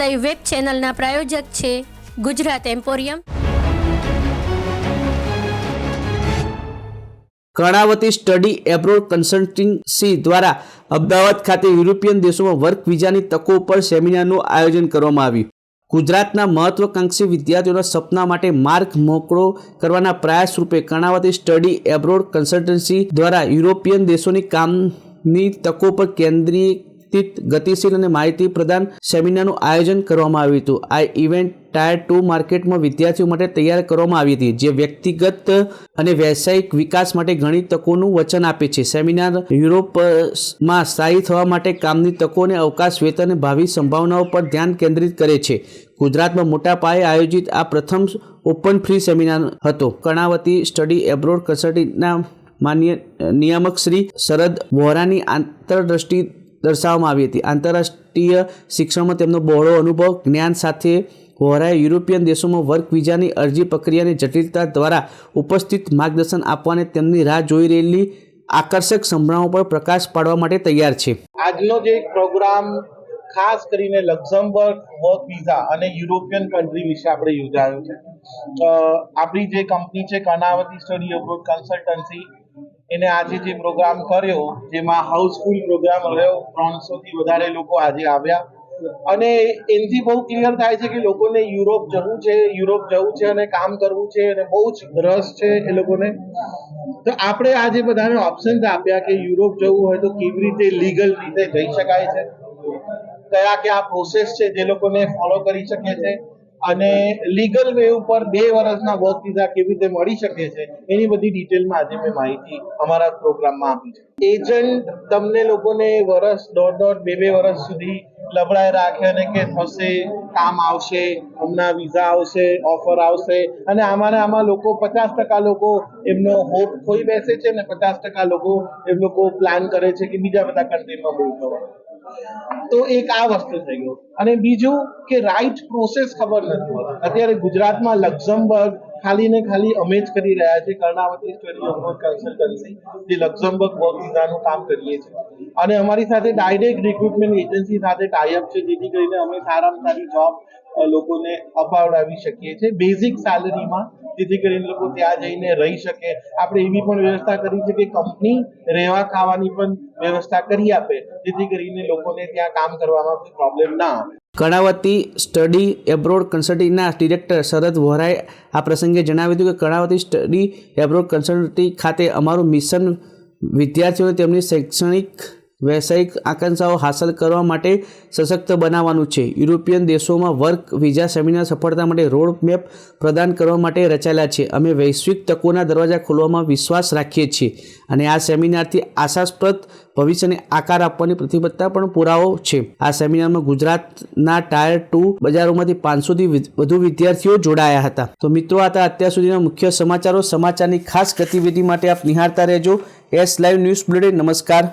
Live web ચેનલના પ્રાયોજક છે Gujarat emporium Karnavati study abroad consultancy દ્વારા અમદાવાદ ખાતે યુરોપિયન દેશોમાં વર્ક વિઝાની તકો પર સેમિનારનું આયોજન કરવામાં આવ્યું. ગુજરાતના મહત્વકાંક્ષી વિદ્યાર્થીઓના સપના માટે માર્ગ મોકળો કરવાના પ્રયાસ રૂપે કર્ણાવતી સ્ટડી એબ્રોડ કન્સલ્ટન્સી દ્વારા યુરોપિયન દેશોની કામની તકો પર કેન્દ્રીયિત ગતિશીલ અને માહિતી પ્રદાન સેમિનારનું આયોજન કરવામાં આવ્યું હતું. આ ઇવેન્ટ ટાયર ટુ માર્કેટમાં વિદ્યાર્થીઓ માટે તૈયાર કરવામાં આવી હતી, જે વ્યક્તિગત અને વ્યવસાયિક વિકાસ માટે ઘણી તકોનું વચન આપે છે. સેમિનાર યુરોપમાં સ્થાયી થવા માટે કામની તકો અને અવકાશ વેતન અને ભાવિ સંભાવનાઓ પર ધ્યાન કેન્દ્રિત કરે છે. ગુજરાતમાં મોટા પાયે આયોજિત આ પ્રથમ ઓપન ફ્રી સેમિનાર હતો. કર્ણાવતી સ્ટડી એબ્રોડ કન્સલ્ટિંગના માન્ય નિયામક શ્રી શરદ વોરાની આંતરદ્રષ્ટિ દર્શાવવામાં આવી હતી. આંતરરાષ્ટ્રીય શિક્ષણમાં તેમનો બહોળો અનુભવ, જ્ઞાન સાથે વોરાએ યુરોપિયન દેશોમાં વર્ક વિઝાની અરજી પ્રક્રિયાની જટિલતા દ્વારા ઉપસ્થિત માર્ગદર્શન આપવાને તેમની રાહ જોઈ રહેલી આકર્ષક સંભાવનાઓ પર પ્રકાશ પાડવા માટે તૈયાર છે. આજનો જે પ્રોગ્રામ, ખાસ કરીને લક્ઝમબર્ગ વર્ક વિઝા અને યુરોપિયન કન્ટ્રી વિશે આપણે યોજાયો છે. આપણી જે કંપની છે, કર્ણાવતી સ્ટડી અબ્રોડ કન્સલ્ટન્સી એને આજે જે પ્રોગ્રામ કર્યો, જેમાં હાઉસફુલ પ્રોગ્રામ રહ્યો, ત્રણસો થી વધારે લોકો આજે આવ્યા. અને એનાથી બહુ ક્લિયર થાય છે કે લોકોને યુરોપ જવું છે, યુરોપ જવું છે અને કામ કરવું છે અને બહુ જ રસ છે એ લોકોને. તો આપણે આજે બધાને ઓપ્શન્સ આપ્યા કે યુરોપ જવું હોય તો કેવી રીતે લીગલ રીતે જઈ શકાય છે? કયા કયા પ્રોસેસ છે જે લોકોને ફોલો કરી શકે છે? અને લીગલ વે ઉપર બે વર્ષના વર્ક વિઝા કેવી રીતે મળી શકે છે, એની બધી ડિટેલમાં આજે મેં માહિતી અમારા પ્રોગ્રામમાં આપી છે. એજન્ટ તમને લોકોને વર્ષ દોઢ દોઢ બે બે વર્ષ સુધી લબડાઈ રાખે અને કે થશે, કામ આવશે, હમણાં વિઝા આવશે ઓફર આવશે, અને આમાં આમાં લોકો પચાસ ટકા લોકો એમનો હોપ ખોઈ બેસે છે ને પચાસ ટકા લોકો એમ લોકો પ્લાન કરે છે કે બીજા બધા કન્ટ્રીમાં મૂવ થવાનું. તો એક આ વસ્તુ થઈ ગયું. અને બીજું કે રાઈટ પ્રોસેસ ખબર નથી અત્યારે ગુજરાતમાં લક્ઝમબર્ગ ખાલી ને ખાલી અમે જ કરી રહ્યા છે કર્ણાવતી સ્ટડી ઓફ કન્સલ્ટન્સી જે લક્ઝમબર્ગ વર્ક વિઝાનું કામ કરીએ છીએ. અને અમારી સાથે ડાયરેક્ટ રિક્રુટમેન્ટ એજન્સી સાથે ટાઈઅપ છે, જેથી કરીને અમે સારામાં સારી જોબ લોકોને અપાવડાવી શકીએ છીએ. બેઝિક સેલરીમાં જેથી કરીને લોકો ત્યાં જઈને રહી શકે. આપણે એવી પણ વ્યવસ્થા કરી છે કે કંપની રહેવા ખાવાની પણ વ્યવસ્થા કરી આપે, જેથી કરીને લોકોને ત્યાં કામ કરવામાં કોઈ પ્રોબ્લેમ ના આવે. કર્ણાવતી સ્ટડી એબ્રોડ કન્સલ્ટિંગના ડિરેક્ટર શરદ વોરાએ આ પ્રસંગે જણાવ્યું હતું કે કર્ણાવતી સ્ટડી એબ્રોડ કન્સલ્ટિંગ ખાતે અમારું મિશન વિદ્યાર્થીઓને તેમની શૈક્ષણિક વ્યવસાયિક આકાંક્ષાઓ હાંસલ કરવા માટે સશક્ત બનાવવાનું છે. યુરોપિયન દેશોમાં વર્ક, વિઝા, સેમિનાર સફળતા માટે રોડ મેપ પ્રદાન કરવા માટે રચાયેલા છે. અમે વૈશ્વિક તકોના દરવાજા ખોલવામાં વિશ્વાસ રાખીએ છીએ અને આ સેમિનારથી આશાસ્પદ ભવિષ્યને આકાર આપવાની પ્રતિબદ્ધતા પણ પુરાવો છે. આ સેમિનારમાં ગુજરાતના ટાયર ટુ બજારોમાંથી પાંચસોથી વધુ વિદ્યાર્થીઓ જોડાયા હતા. તો મિત્રો, આ અત્યાર સુધીના મુખ્ય સમાચારો. સમાચારની ખાસ ગતિવિધિ માટે આપ નિહાળતા રહેજો. S live news bulletin. નમસ્કાર.